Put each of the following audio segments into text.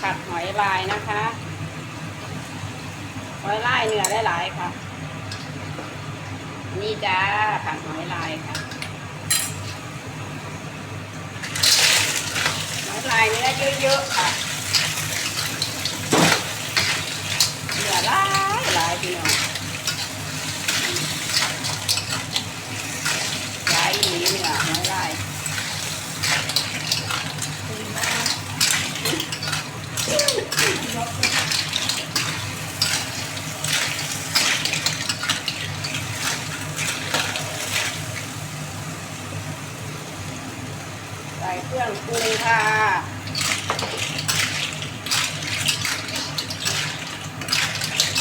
ผัดหอยลายนะคะ หอยลายเนื้อหลายๆค่ะ นี่จ้าผัดหอยลายค่ะ หอยลายเนื้อเยอะๆค่ะเนื้อหลายหลายพี่น้องหลายอีหลีเนื้อหอยลาย ใส่เครื่องปรุงค่ะ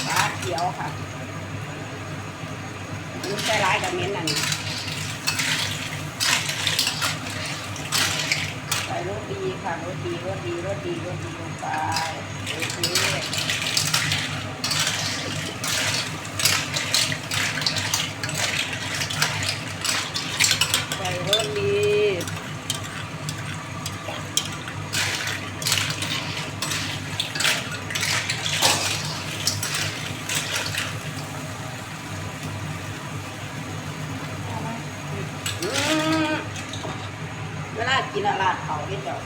ปลาเขียวค่ะนี่ใส่ร้ายกับเม้นนั่นใส่รสดีค่ะรสดีรสดีรสดีรสดีลงไปโอเคใส่รสดี อืมเวลา กินอะลาดเขาเจ้า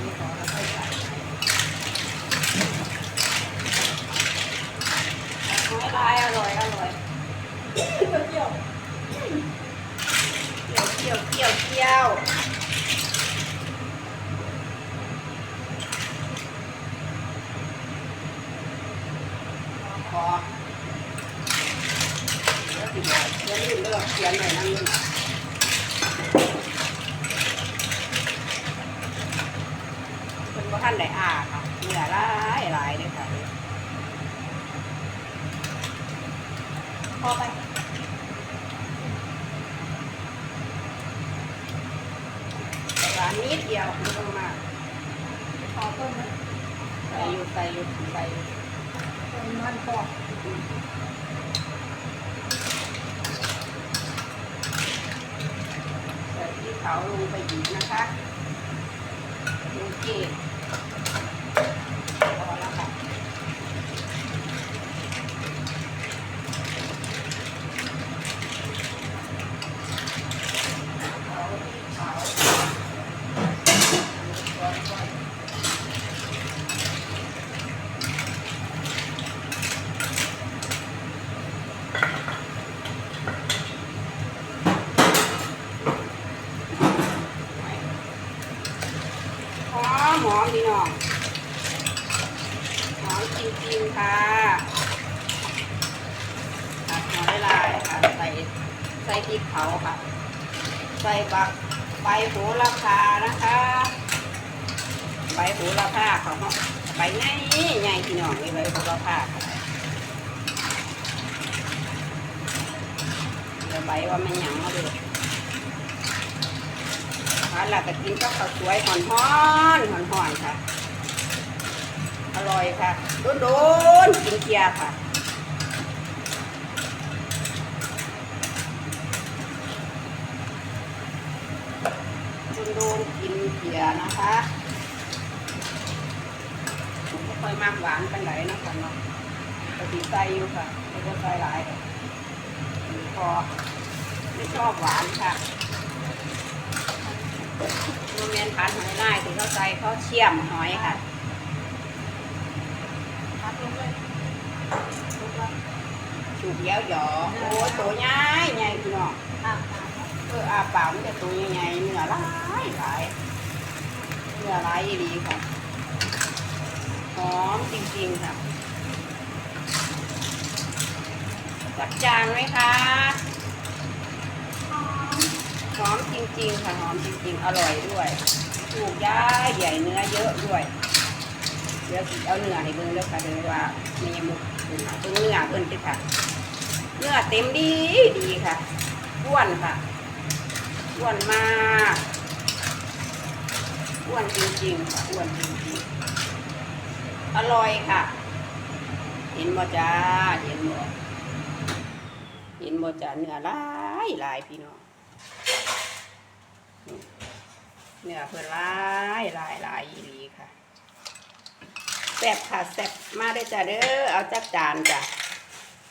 นี่ขอแล้วค่อยใส่น้อยลายอร่อยอร่อยเกี่ยวเกี่ยวเกี่ยวเกี่ยว ขอแล้วสิบอกเดี๋ยวลืมเลิกเขียนหน่อยนั่งนึงเป็นว่าท่านได้อาค่ะเหนื่อยหลายหลายเลยค่ะพอไปร้านนิดเดียวไม่ต้องมากขอเพิ่มนะใส่อยู่ใส่อยู่ใส่อยู่เพิ่ มันพอใส่ที่เขาลงไปอีกนะคะโอเคพอแล้วค่ะเอาที่เขา หอมพี่น้องหอมจริงๆค่ะตัดหอยลายค่ะใส่ใส่พริกเผาค่ะ ใส่บักใบโหระพานะคะ ใบโหระพาเขาเนาะใบใหญ่ใหญ่พี่น้องใบโหระพาค่ะใบว่ามันหยังมา ดูทาหลักก็กินกับข้าวสวยห่อนๆห่อนค่ะ อร่อยค่ะโดนๆกินเกียค่ะโดนๆกินเกียนะคะไม่ค่อยมากหวานเป็นไหนนะกันเนาะปกติใส่อยู่ค่ะไม่ได้ใส่หลายพอไม่ชอบหวานค่ะ โรงเรียนพันหอยลายที่เขาใส่เขาเชี่ยมหอยค่ะพักลงเลยลงเลยสูบเย้าหยอโอ้ตัวใหญ่ใหญ่พี่น้องเอออาปล่ามันจะตัวใหญ่ๆเนื้อหลายหลายเนื้อหลายดีค่ะหอมจริงๆค่ะจัดจานไหมคะ อมจริงๆค่ะหอมจริงๆ อร่อยด้วย ถูกย้ายใหญ่เนื้อเยอะด้วย เดี๋ยวเอาเนื้อให้เบิ่งแล้วค่ะเดี๋ยวว่ามีมุกเบิ่งเนื้อเบิ่งสิค่ะ เนื้อเต็มดีดีค่ะอ้วนค่ะอ้วนมากอ้วนจริงๆค่ะอ้วนจริงๆ อร่อยค่ะ เห็นบ่จ้าเห็นบ่เห็นบ่จ้าเนื้อหลายหลายพี่น้อง เนื้อเพิ่นลายลายลายอีลีค่ะแซ่บค่ะแซ่บมาได้จ้ะเด้อเอาจักจานจ้ะ